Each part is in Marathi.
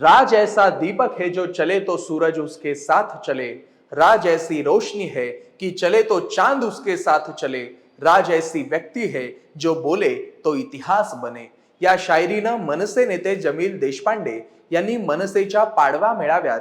राज ऐसा दीपक है जो चले तो सूरज उसके साथ चले। राज ऐसी रोशनी है कि चले तो चांद उसके साथ चले। राज ऐसी व्यक्ती है जो बोले तो इतिहास बने। या शायरीनं मनसे नेते जमील देशपांडे यांनी मनसेच्या पाडवा मेळाव्यात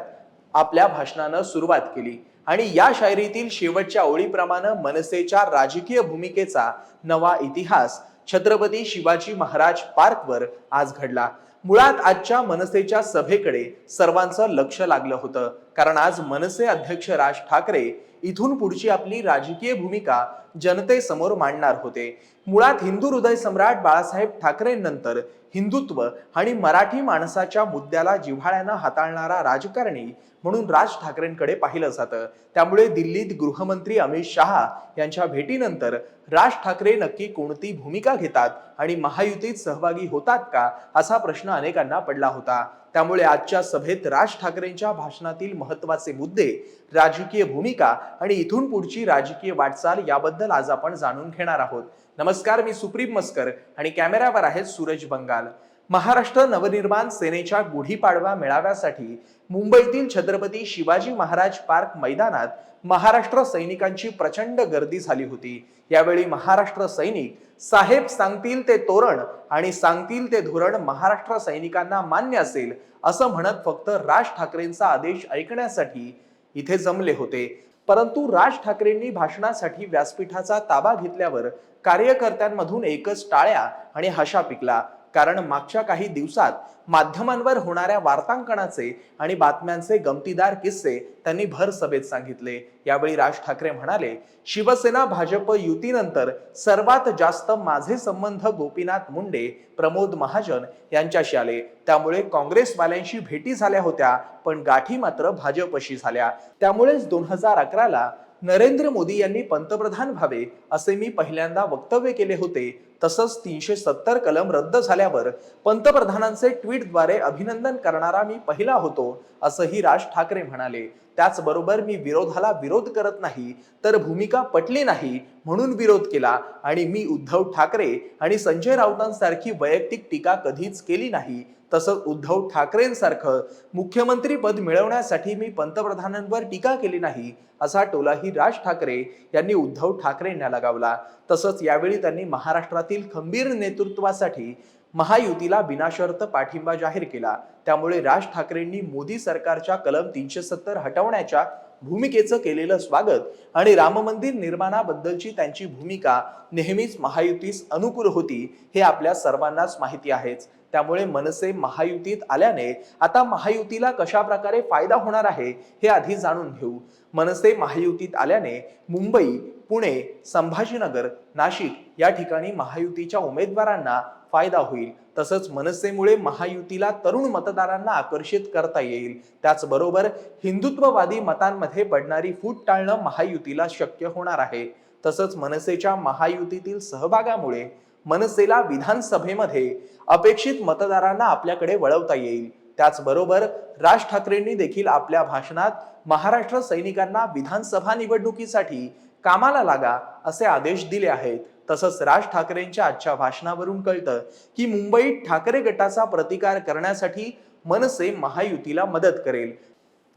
आपल्या भाषणानं सुरुवात केली आणि या शायरीतील शेवटच्या ओळीप्रमाणे मनसेच्या राजकीय भूमिकेचा नवा इतिहास छत्रपती शिवाजी महाराज पार्कवर आज घडला. मुळात आजच्या मनसेच्या सभेकडे सर्वांचं लक्ष लागलं होतं. कारण आज मनसे अध्यक्ष राज ठाकरे इथून पुढची आपली राजकीय भूमिका जनतेसमोर मांडणार होते. मुळात हिंदू हृदय सम्राट बाळासाहेब ठाकरेंनंतर हिंदुत्व आणि मराठी माणसाच्या मुद्द्याला जिव्हाळ्यानं हाताळणारा राजकारणी म्हणून राज ठाकरेंकडे पाहिलं जातं. त्यामुळे दिल्लीत गृहमंत्री अमित शहा यांच्या भेटीनंतर राज ठाकरे नक्की कोणती भूमिका घेतात आणि महायुतीत सहभागी होतात का असा प्रश्न अनेकांना पडला होता. त्यामुळे आजच्या सभेत राज ठाकरेंच्या भाषणातील महत्त्वाचे मुद्दे राजकीय भूमिका आणि इथून पुढची राजकीय वाटचाल याबद्दल आज आपण जाणून घेणार आहोत. नमस्कार मी सुप्रीम मस्कर आणि कॅमेऱ्यावर आहेत सूरज बंगाल. महाराष्ट्र नवनिर्माण सेनेच्या गुढीपाडवा मेळाव्यासाठी मुंबईतील छत्रपती शिवाजी महाराज पार्क मैदानात महाराष्ट्र सैनिकांची प्रचंड गर्दी झाली होती. यावेळी महाराष्ट्र सैनिक साहेब सांगतील ते तोरण आणि सांगतील ते धोरण महाराष्ट्र सैनिकांना मान्य असेल असं म्हणत फक्त राज ठाकरेंचा आदेश ऐकण्यासाठी इथे जमले होते. परंतु राज ठाकरेंनी भाषणासाठी व्यासपीठाचा ताबा घेतल्यावर कार्यकर्त्यांमधून एकच टाळ्या आणि हशा पिकला. कारण मागच्या काही दिवसात माध्यमांवर होणाऱ्या वार्तांकनाचे आणि बातम्यांचे गमतीदार किस्से त्यांनी भर सभेत सांगितले. यावेळी राज ठाकरे म्हणाले शिवसेना भाजप युतीनंतर सर्वात जास्त माझे संबंध गोपीनाथ मुंडे प्रमोद महाजन यांच्याशी आले. त्यामुळे काँग्रेसवाल्यांशी भेटी झाल्या होत्या पण गाठी मात्र भाजपशी झाल्या. त्यामुळेच दोन हजार अकराला नरेंद्र मोदी यांनी पंतप्रधान व्हावे असे मी पहिल्यांदा वक्तव्य केले होते. तसंच तीनशे सत्तर कलम रद्द झाल्यावर पंतप्रधानांचे ट्विटद्वारे अभिनंदन करणारा मी पहिला होतो असंही राज ठाकरे म्हणाले. त्याचबरोबर मी विरोधाला विरोध करत नाही तर भूमिका पटली नाही म्हणून विरोध केला आणि मी उद्धव ठाकरे आणि संजय राऊतांसारखी वैयक्तिक टीका कधीच केली नाही. तसंच उद्धव ठाकरेंसारखं मुख्यमंत्री पद मिळवण्यासाठी मी पंतप्रधानांवर टीका केली नाही असा टोलाही राज ठाकरे यांनी उद्धव ठाकरेंना लगावला. तसंच यावेळी त्यांनी महाराष्ट्रातील खंबीर नेतृत्वासाठी महायुतीला बिनाशर्त पाठिंबा जाहीर केला. त्यामुळे राज ठाकरेंनी मोदी सरकारच्या कलम तीनशे सत्तर हटवण्याच्या भूमिकेचं केलेलं स्वागत आणि राम मंदिर निर्माणाबद्दलची त्यांची भूमिका नेहमीच महायुतीस अनुकूल होती हे आपल्या सर्वांनाच माहिती आहेच. त्यामुळे मनसे महायुतीत आल्याने आता महायुतीला कशा प्रकारे फायदा होणार आहे हे आधी जाणून घेऊ. मनसे महायुतीत आल्याने मुंबई पुणे संभाजीनगर नाशिक या ठिकाणी महायुतीच्या उमेदवारांना फायदा होईल. तसंच मनसेमुळे महायुतीला तरुण मतदारांना आकर्षित करता येईल. त्याचबरोबर हिंदुत्ववादी मतांमध्ये पडणारी फूट टाळणं महायुतीला शक्य होणार आहे. तसंच मनसेच्या महायुतीतील सहभागामुळे मनसेला विधानसभेमध्ये अपेक्षित मतदारांना आपल्याकडे वळवता येईल. त्याचबरोबर राज ठाकरेंनी देखील आपल्या भाषणात महाराष्ट्र सैनिकांना विधानसभा निवडणुकीसाठी कामाला लागा असे आदेश दिले आहेत. तसंच राज ठाकरेंच्या आजच्या भाषणावरून कळतं की मुंबईत ठाकरे गटाचा प्रतिकार करण्यासाठी मनसे महायुतीला मदत करेल.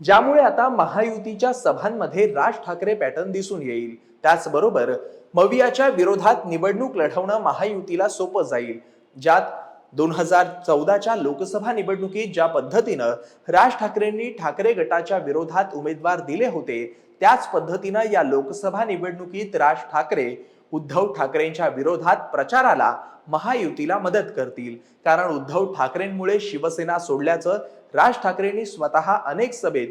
ज्यामुळे आता महायुतीच्या सभांमध्ये राज ठाकरे पॅटर्न दिसून येईल. त्याचबरोबर मवियाच्या विरोधात निवडणूक लढवणं महायुतीला सोपं जाईल. ज्यात दोन हजार चौदाच्या लोकसभा निवडणुकीत ज्या पद्धतीनं राज ठाकरेंनी ठाकरे गटाच्या विरोधात उमेदवार दिले होते त्याच पद्धतीनं या लोकसभा निवडणुकीत राज ठाकरे उद्धव ठाकरेंच्या विरोधात प्रचाराला महायुतीला मदत करतील. कारण उद्धव ठाकरेंमुळे शिवसेना सोडल्याचं राज ठाकरेंनी स्वतः अनेक सभेत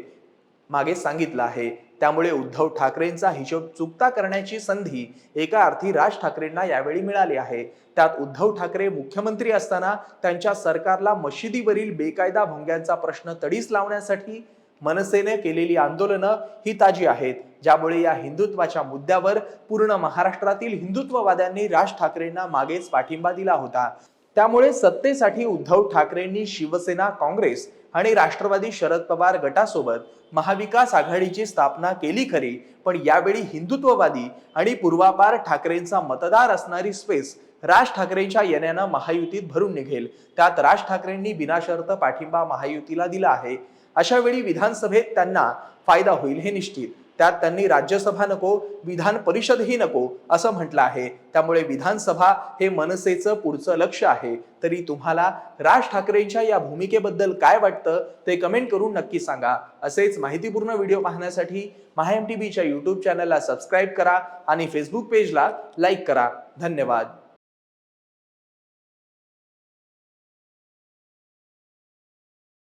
मागे सांगितलं आहे. त्यामुळे उद्धव ठाकरेंचा हिशोब चुकता करण्याची संधी एका अर्थी राज ठाकरेंना यावेळी मिळाली आहे. त्यात उद्धव ठाकरे मुख्यमंत्री असताना त्यांच्या सरकारला मशिदीवरील बेकायदा भोंग्यांचा प्रश्न तडीस लावण्यासाठी मनसेने केलेली आंदोलनं ही ताजी आहेत. ज्यामुळे या हिंदुत्वाच्या मुद्द्यावर पूर्ण महाराष्ट्रातील हिंदुत्ववाद्यांनी राज ठाकरेंना मागेच पाठिंबा दिला होता. त्यामुळे सत्तेसाठी उद्धव ठाकरेंनी शिवसेना काँग्रेस आणि राष्ट्रवादी शरद पवार गटासोबत महाविकास आघाडीची स्थापना केली खरी पण यावेळी हिंदुत्ववादी आणि पूर्वापार ठाकरेंचा मतदार असणारी स्पेस राज ठाकरेंच्या येण्यानं महायुतीत भरून निघेल. त्यात राज ठाकरेंनी बिनाशर्त पाठिंबा महायुतीला दिला आहे. अशा वेळी विधानसभेत त्यांना फायदा होईल हे निश्चित. त्यात त्यांनी राज्यसभा नको विधान परिषदही नको असं म्हटलं आहे. त्यामुळे विधानसभा हे मनसेचं पुढचं लक्ष आहे. तरी तुम्हाला राज ठाकरेंच्या या भूमिकेबद्दल काय वाटतं ते कमेंट करून नक्की सांगा. असेच माहितीपूर्ण व्हिडिओ पाहण्यासाठी माहा एम टी व्हीच्या यूट्यूब चॅनलला सबस्क्राईब करा आणि फेसबुक पेजला लाईक करा. धन्यवाद.